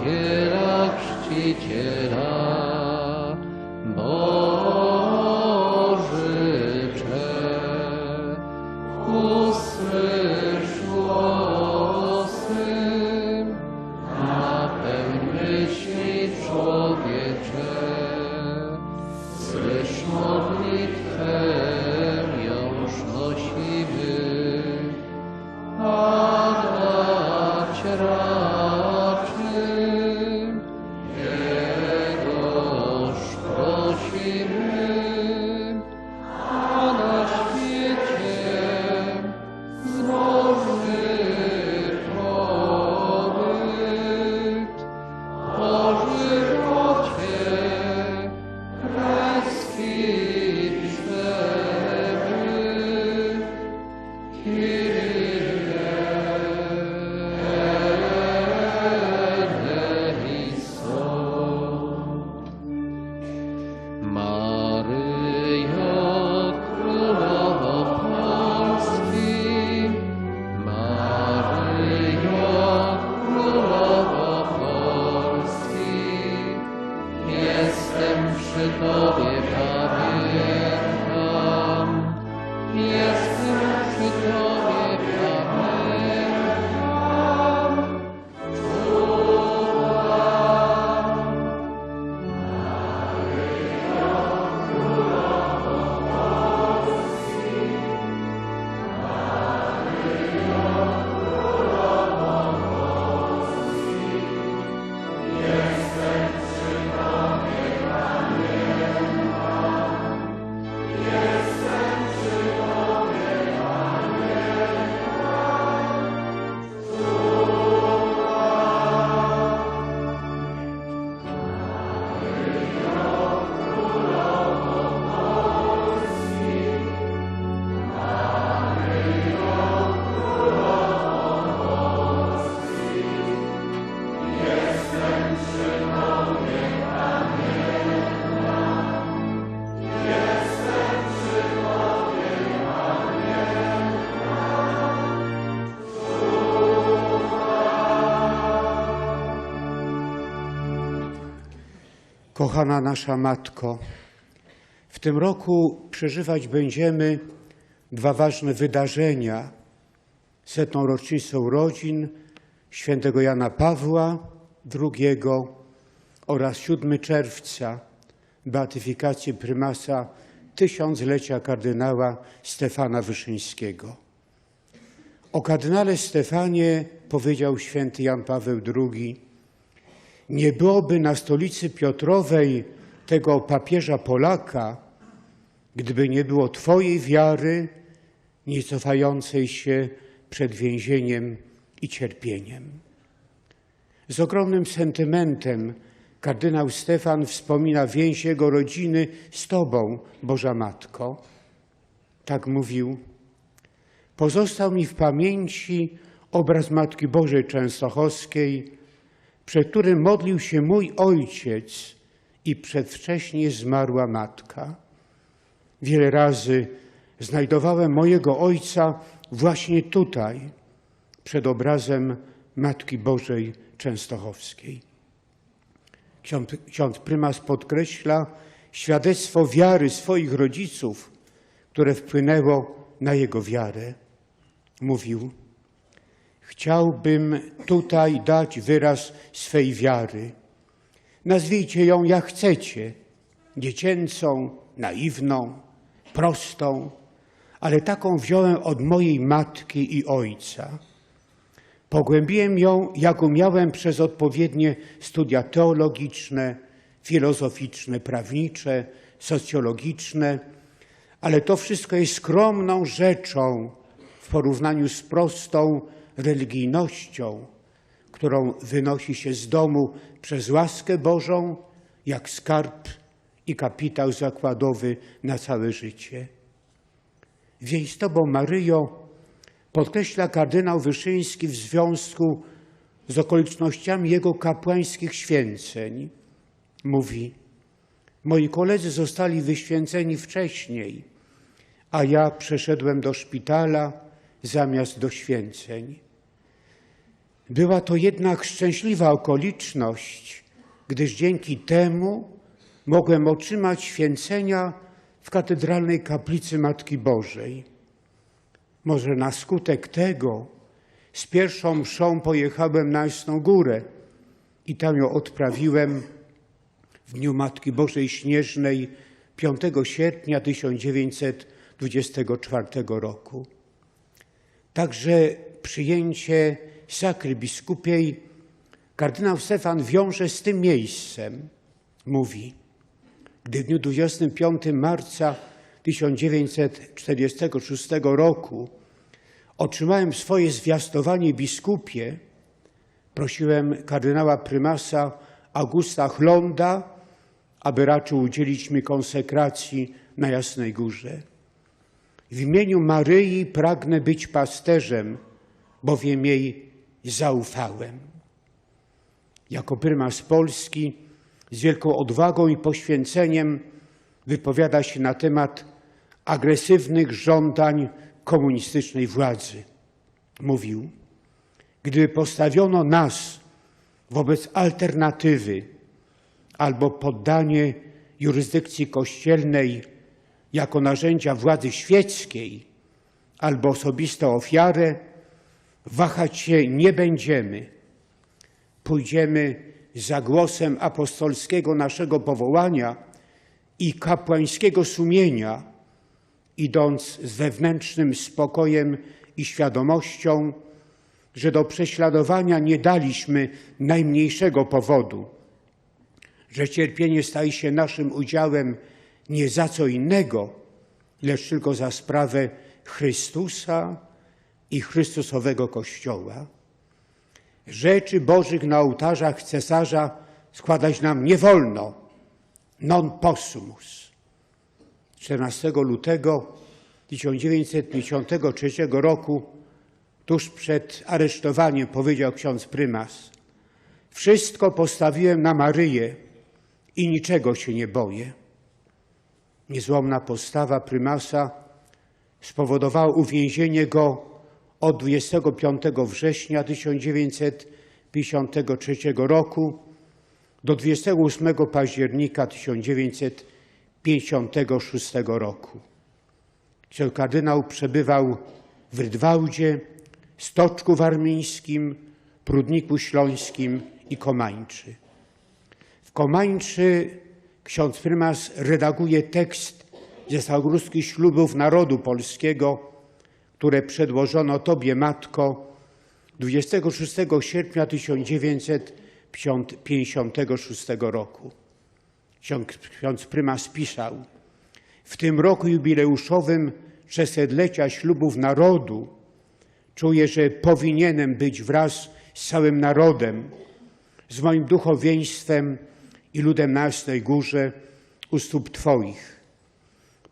Zbawiciela, Chrzciciela, Kochana nasza Matko, w tym roku przeżywać będziemy dwa ważne wydarzenia. Setną rocznicę urodzin świętego Jana Pawła II oraz 7 czerwca beatyfikację prymasa tysiąclecia kardynała Stefana Wyszyńskiego. O kardynale Stefanie powiedział święty Jan Paweł II, nie byłoby na stolicy Piotrowej tego papieża Polaka, gdyby nie było Twojej wiary, nie cofającej się przed więzieniem i cierpieniem. Z ogromnym sentymentem kardynał Stefan wspomina więź jego rodziny z Tobą, Boża Matko. Tak mówił. Pozostał mi w pamięci obraz Matki Bożej Częstochowskiej, przed którym modlił się mój ojciec i przedwcześnie zmarła matka. Wiele razy znajdowałem mojego ojca właśnie tutaj, przed obrazem Matki Bożej Częstochowskiej. Ksiądz, ksiądz prymas podkreśla świadectwo wiary swoich rodziców, które wpłynęło na jego wiarę. Mówił, Chciałbym tutaj dać wyraz swej wiary. Nazwijcie ją jak chcecie, dziecięcą, naiwną, prostą, ale taką wziąłem od mojej matki i ojca. Pogłębiłem ją, jak umiałem, przez odpowiednie studia teologiczne, filozoficzne, prawnicze, socjologiczne, ale to wszystko jest skromną rzeczą w porównaniu z prostą religijnością, którą wynosi się z domu przez łaskę Bożą, jak skarb i kapitał zakładowy na całe życie. Wiej z Tobą, Maryjo, podkreśla kardynał Wyszyński w związku z okolicznościami jego kapłańskich święceń. Mówi, moi koledzy zostali wyświęceni wcześniej, a ja przeszedłem do szpitala zamiast do święceń. Była to jednak szczęśliwa okoliczność, gdyż dzięki temu mogłem otrzymać święcenia w katedralnej kaplicy Matki Bożej. Może na skutek tego z pierwszą mszą pojechałem na Jasną Górę i tam ją odprawiłem w Dniu Matki Bożej Śnieżnej 5 sierpnia 1924 roku. Także przyjęcie sakry biskupiej kardynał Stefan wiąże z tym miejscem. Mówi, gdy w dniu 25 marca 1946 roku otrzymałem swoje zwiastowanie biskupie, prosiłem kardynała prymasa Augusta Chlonda, aby raczył udzielić mi konsekracji na Jasnej Górze. W imieniu Maryi pragnę być pasterzem, bowiem jej zaufałem. Jako prymas Polski z wielką odwagą i poświęceniem wypowiada się na temat agresywnych żądań komunistycznej władzy. Mówił, gdyby postawiono nas wobec alternatywy albo poddanie jurysdykcji kościelnej jako narzędzia władzy świeckiej, albo osobistą ofiarę, wahać się nie będziemy. Pójdziemy za głosem apostolskiego naszego powołania i kapłańskiego sumienia, idąc z wewnętrznym spokojem i świadomością, że do prześladowania nie daliśmy najmniejszego powodu, że cierpienie staje się naszym udziałem nie za co innego, lecz tylko za sprawę Chrystusa i Chrystusowego Kościoła. Rzeczy Bożych na ołtarzach cesarza składać nam nie wolno. Non possumus. 14 lutego 1953 roku, tuż przed aresztowaniem, powiedział ksiądz prymas: Wszystko postawiłem na Maryję i niczego się nie boję. Niezłomna postawa prymasa spowodowała uwięzienie go od 25 września 1953 roku do 28 października 1956 roku. Ksiądz kardynał przebywał w Rydwałdzie, Stoczku Warmińskim, Prudniku Śląskim i Komańczy. W Komańczy ksiądz prymas redaguje tekst ze Staugruskich Ślubów Narodu Polskiego, które przedłożono Tobie, Matko, 26 sierpnia 1956 roku. Ksiądz, prymas pisał, w tym roku jubileuszowym trzysetlecia ślubów narodu czuję, że powinienem być wraz z całym narodem, z moim duchowieństwem i ludem na Jasnej Górze u stóp Twoich.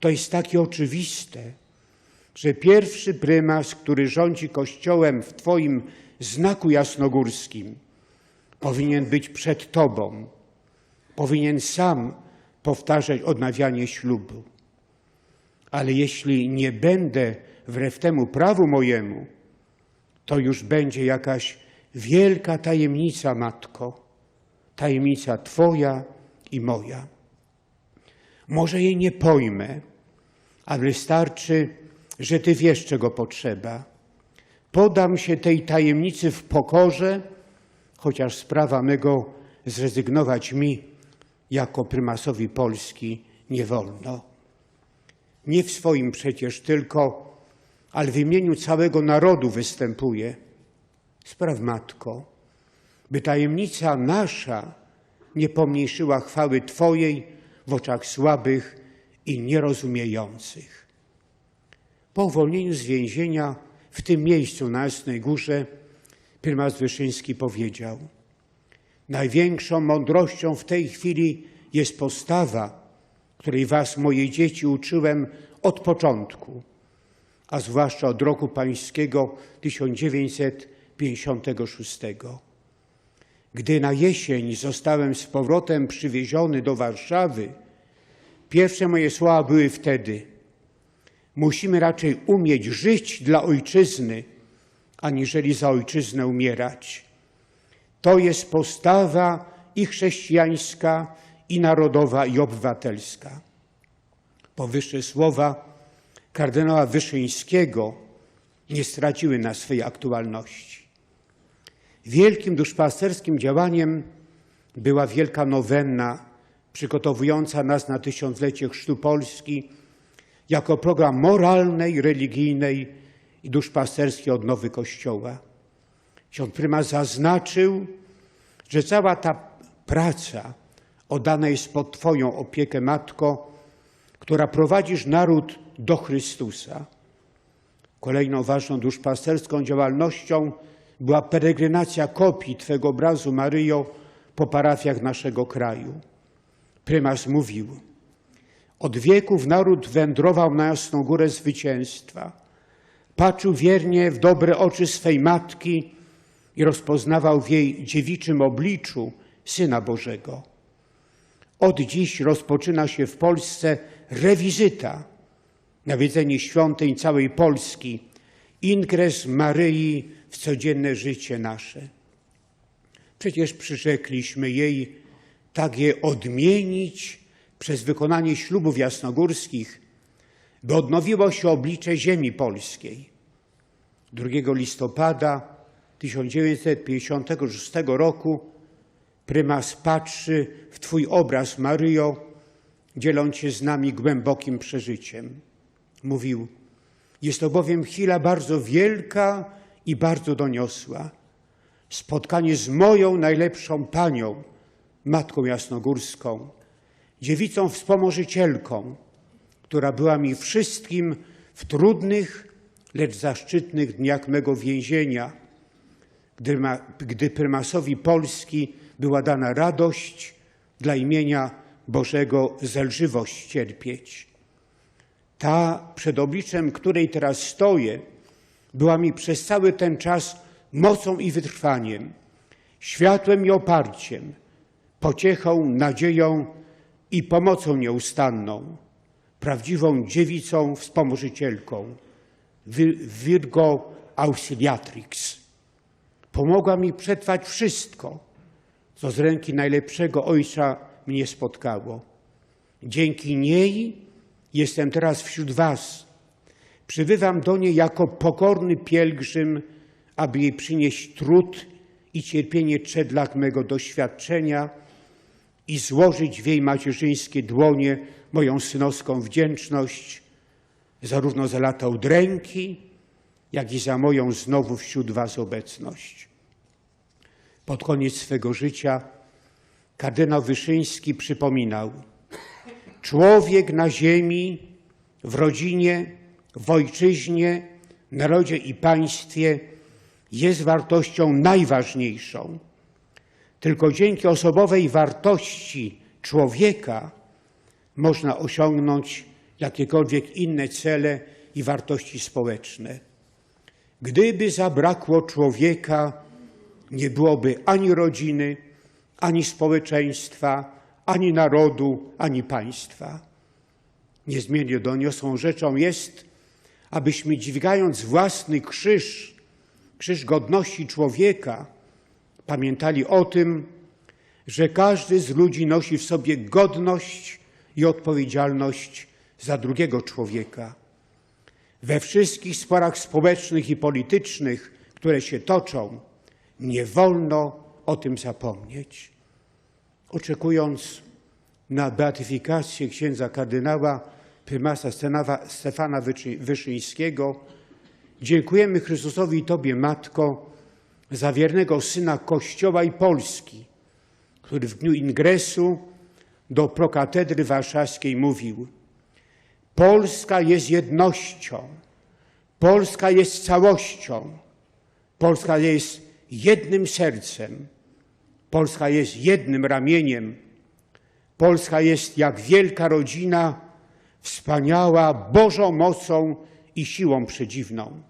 To jest takie oczywiste, że pierwszy prymas, który rządzi Kościołem w Twoim znaku jasnogórskim, powinien być przed Tobą, powinien sam powtarzać odnawianie ślubu. Ale jeśli nie będę wbrew temu prawu mojemu, to już będzie jakaś wielka tajemnica, Matko, tajemnica Twoja i moja. Może jej nie pojmę, ale wystarczy, że Ty wiesz, czego potrzeba. Podam się tej tajemnicy w pokorze, chociaż sprawa mego zrezygnować mi jako prymasowi Polski nie wolno. Nie w swoim przecież tylko, ale w imieniu całego narodu występuję. Spraw, Matko, by tajemnica nasza nie pomniejszyła chwały Twojej w oczach słabych i nierozumiejących. Po uwolnieniu z więzienia w tym miejscu na Jasnej Górze prymas Wyszyński powiedział Największą mądrością w tej chwili jest postawa, której was, moje dzieci, uczyłem od początku, a zwłaszcza od roku pańskiego 1956. Gdy na jesień zostałem z powrotem przywieziony do Warszawy, pierwsze moje słowa były wtedy: Musimy raczej umieć żyć dla ojczyzny, aniżeli za ojczyznę umierać. To jest postawa i chrześcijańska, i narodowa, i obywatelska. Powyższe słowa kardynała Wyszyńskiego nie straciły na swej aktualności. Wielkim duszpasterskim działaniem była wielka nowenna przygotowująca nas na tysiąclecie chrztu Polski jako program moralnej, religijnej i duszpasterskiej odnowy Kościoła. Ksiądz prymas zaznaczył, że cała ta praca oddana jest pod Twoją opiekę, Matko, która prowadzisz naród do Chrystusa. Kolejną ważną duszpasterską działalnością była peregrinacja kopii Twego obrazu, Maryjo, po parafiach naszego kraju. Prymas mówił, od wieków naród wędrował na Jasną Górę Zwycięstwa. Patrzył wiernie w dobre oczy swej matki i rozpoznawał w jej dziewiczym obliczu Syna Bożego. Od dziś rozpoczyna się w Polsce rewizyta, nawiedzenie świątyń całej Polski, ingres Maryi w codzienne życie nasze. Przecież przyrzekliśmy jej tak je odmienić przez wykonanie ślubów jasnogórskich, by odnowiło się oblicze ziemi polskiej. 2 listopada 1956 roku prymas patrzy w Twój obraz, Maryjo, dzieląc się z nami głębokim przeżyciem. Mówił, jest to bowiem chwila bardzo wielka i bardzo doniosła. Spotkanie z moją najlepszą panią, Matką Jasnogórską, dziewicą wspomożycielką, która była mi wszystkim w trudnych, lecz zaszczytnych dniach mego więzienia, gdy, ma, gdy prymasowi Polski była dana radość dla imienia Bożego zelżywość cierpieć. Ta, przed obliczem której teraz stoję, była mi przez cały ten czas mocą i wytrwaniem, światłem i oparciem, pociechą, nadzieją i pomocą nieustanną, prawdziwą dziewicą wspomożycielką, Virgo Auxiliatrix. Pomogła mi przetrwać wszystko, co z ręki najlepszego Ojca mnie spotkało. Dzięki niej jestem teraz wśród Was. Przybywam do niej jako pokorny pielgrzym, aby jej przynieść trud i cierpienie trzech mego doświadczenia i złożyć w jej macierzyńskie dłonie moją synowską wdzięczność zarówno za lata udręki, jak i za moją znowu wśród Was obecność. Pod koniec swego życia kardynał Wyszyński przypominał, człowiek na ziemi, w rodzinie, w ojczyźnie, narodzie i państwie jest wartością najważniejszą. Tylko dzięki osobowej wartości człowieka można osiągnąć jakiekolwiek inne cele i wartości społeczne. Gdyby zabrakło człowieka, nie byłoby ani rodziny, ani społeczeństwa, ani narodu, ani państwa. Niezmiennie doniosłą rzeczą jest, abyśmy dźwigając własny krzyż, krzyż godności człowieka, pamiętali o tym, że każdy z ludzi nosi w sobie godność i odpowiedzialność za drugiego człowieka. We wszystkich sporach społecznych i politycznych, które się toczą, nie wolno o tym zapomnieć. Oczekując na beatyfikację księdza kardynała prymasa Stefana Wyszyńskiego, dziękujemy Chrystusowi i Tobie, Matko, za wiernego Syna Kościoła i Polski, który w dniu ingresu do prokatedry warszawskiej mówił Polska jest jednością, Polska jest całością, Polska jest jednym sercem, Polska jest jednym ramieniem, Polska jest jak wielka rodzina, wspaniała Bożą mocą i siłą przedziwną.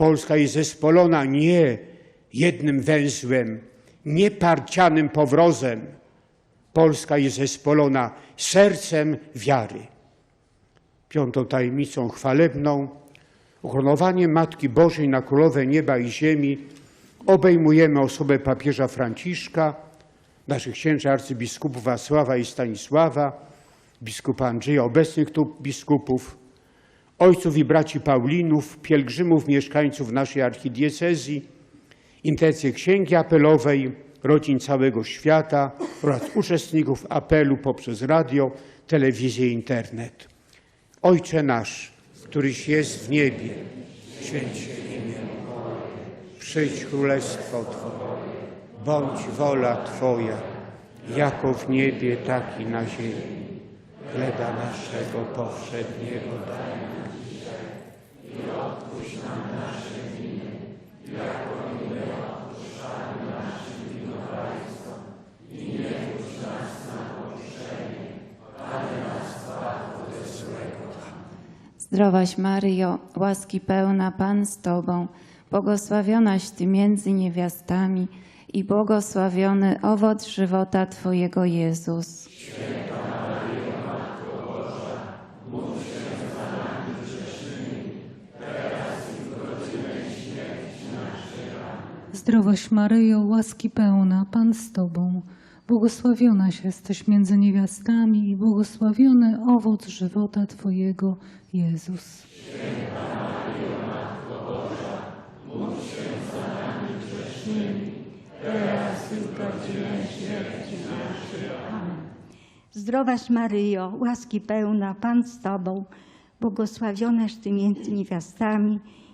Polska jest zespolona nie jednym węzłem, nie parcianym powrozem. Polska jest zespolona sercem wiary. Piątą tajemnicą chwalebną, ukoronowanie Matki Bożej na Królowę Nieba i Ziemi Obejmujemy osobę papieża Franciszka, naszych księży arcybiskupów Wacława i Stanisława, biskupa Andrzeja, obecnych tu biskupów, ojców i braci Paulinów, pielgrzymów, mieszkańców naszej archidiecezji, intencje księgi apelowej, rodzin całego świata oraz uczestników apelu poprzez radio, telewizję i internet. Ojcze nasz, któryś jest w niebie, święć imię przyjdź królestwo Twoje, bądź wola Twoja, jako w niebie, tak i na ziemi. Chleba naszego powszedniego daj odpuść nam nasze winy, jako i my odpuszczamy naszym winowajcom. I nie wódź nas na pokuszenie, ale nas złego. Zdrowaś Maryjo, łaski pełna Pan z Tobą, błogosławionaś Ty między niewiastami i błogosławiony owoc żywota Twojego Jezus. Zdrowaś Maryjo, łaski pełna, Pan z Tobą, błogosławionaś jesteś między niewiastami i błogosławiony owoc żywota Twojego, Jezus. Zdrowaś Maryjo, łaski pełna, Pan z Tobą, błogosławionaś Ty między niewiastami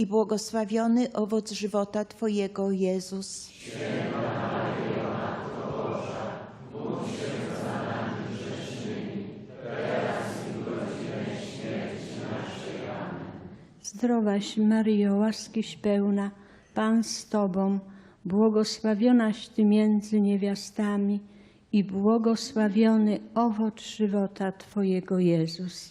i błogosławiony owoc żywota Twojego, Jezus. Zdrowaś Maryjo, łaskiś pełna, Pan z Tobą, błogosławionaś Ty między niewiastami i błogosławiony owoc żywota Twojego Jezus.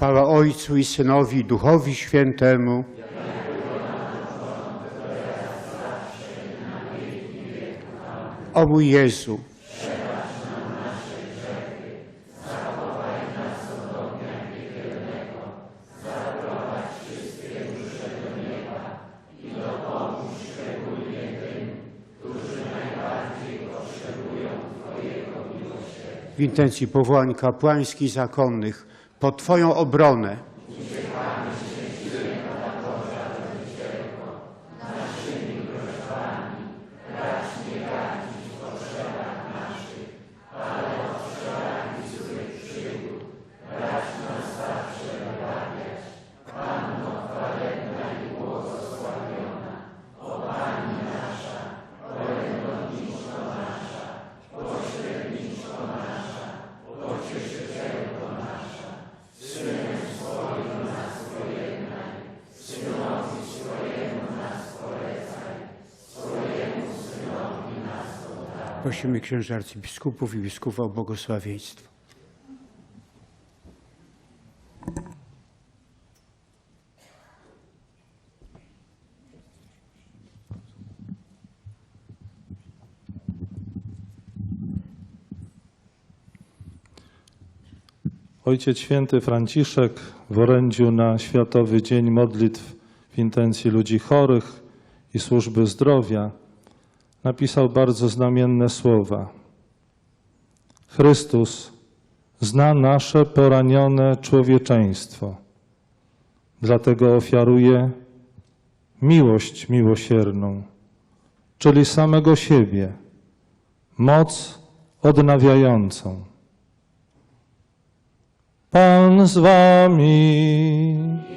Chwała Ojcu i Synowi i Duchowi Świętemu. O mój Jezu, w intencji powołań kapłańskich zakonnych pod Twoją obronę Prosimy księży arcybiskupów i biskupów o błogosławieństwo. Ojciec Święty Franciszek w orędziu na Światowy Dzień Modlitw w intencji ludzi chorych i służby zdrowia napisał bardzo znamienne słowa. Chrystus zna nasze poranione człowieczeństwo, dlatego ofiaruje miłość miłosierną, czyli samego siebie, moc odnawiającą. Pan z wami.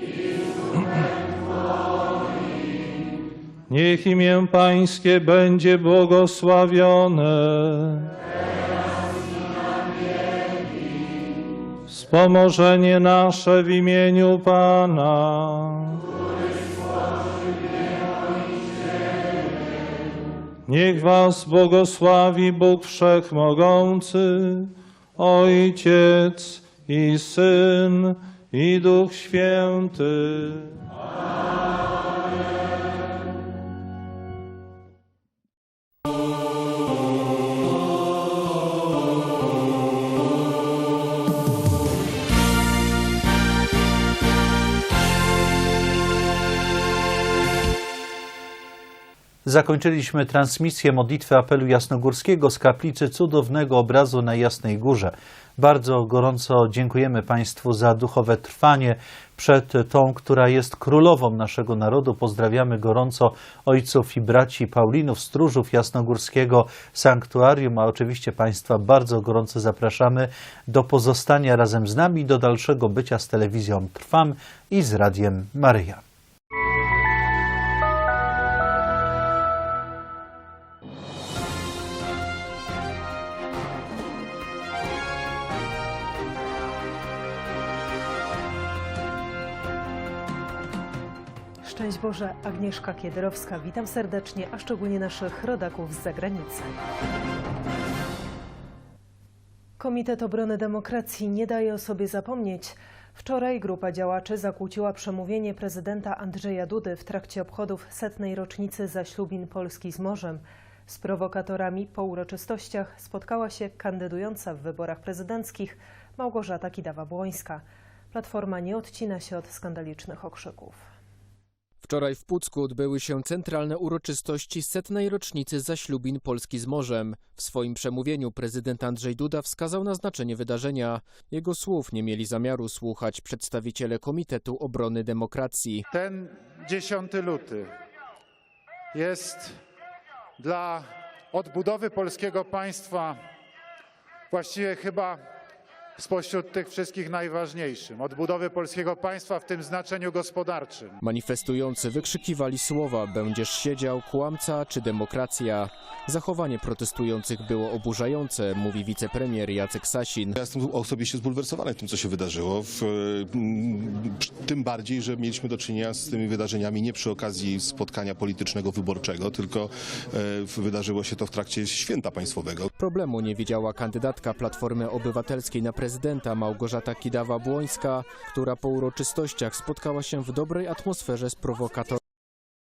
Niech imię Pańskie będzie błogosławione. Wspomożenie nasze w imieniu Pana. Niech Was błogosławi Bóg Wszechmogący, Ojciec i Syn i Duch Święty. Zakończyliśmy transmisję modlitwy apelu jasnogórskiego z kaplicy cudownego obrazu na Jasnej Górze. Bardzo gorąco dziękujemy Państwu za duchowe trwanie przed tą, która jest królową naszego narodu. Pozdrawiamy gorąco ojców i braci Paulinów, stróżów jasnogórskiego sanktuarium, a oczywiście Państwa bardzo gorąco zapraszamy do pozostania razem z nami, do dalszego bycia z telewizją Trwam i z Radiem Maryja. Szczęść Boże, Agnieszka Kiederowska. Witam serdecznie, a szczególnie naszych rodaków z zagranicy. Komitet Obrony Demokracji nie daje o sobie zapomnieć. Wczoraj grupa działaczy zakłóciła przemówienie prezydenta Andrzeja Dudy w trakcie obchodów setnej rocznicy zaślubin Polski z morzem. Z prowokatorami po uroczystościach spotkała się kandydująca w wyborach prezydenckich Małgorzata Kidawa-Błońska. Platforma nie odcina się od skandalicznych okrzyków. Wczoraj w Pucku odbyły się centralne uroczystości setnej rocznicy zaślubin Polski z morzem. W swoim przemówieniu prezydent Andrzej Duda wskazał na znaczenie wydarzenia. Jego słów nie mieli zamiaru słuchać przedstawiciele Komitetu Obrony Demokracji. Ten 10 luty jest dla odbudowy polskiego państwa właściwie chyba spośród tych wszystkich najważniejszym. Odbudowy polskiego państwa w tym znaczeniu gospodarczym. Manifestujący wykrzykiwali słowa będziesz siedział, kłamca czy demokracja. Zachowanie protestujących było oburzające, mówi wicepremier Jacek Sasin. Ja jestem osobiście zbulwersowany tym, co się wydarzyło. W, mm, tym bardziej, że mieliśmy do czynienia z tymi wydarzeniami nie przy okazji spotkania politycznego wyborczego, tylko e, wydarzyło się to w trakcie święta państwowego. Problemu nie widziała kandydatka Platformy Obywatelskiej na prezydenta Małgorzata Kidawa-Błońska, która po uroczystościach spotkała się w dobrej atmosferze z prowokatorami.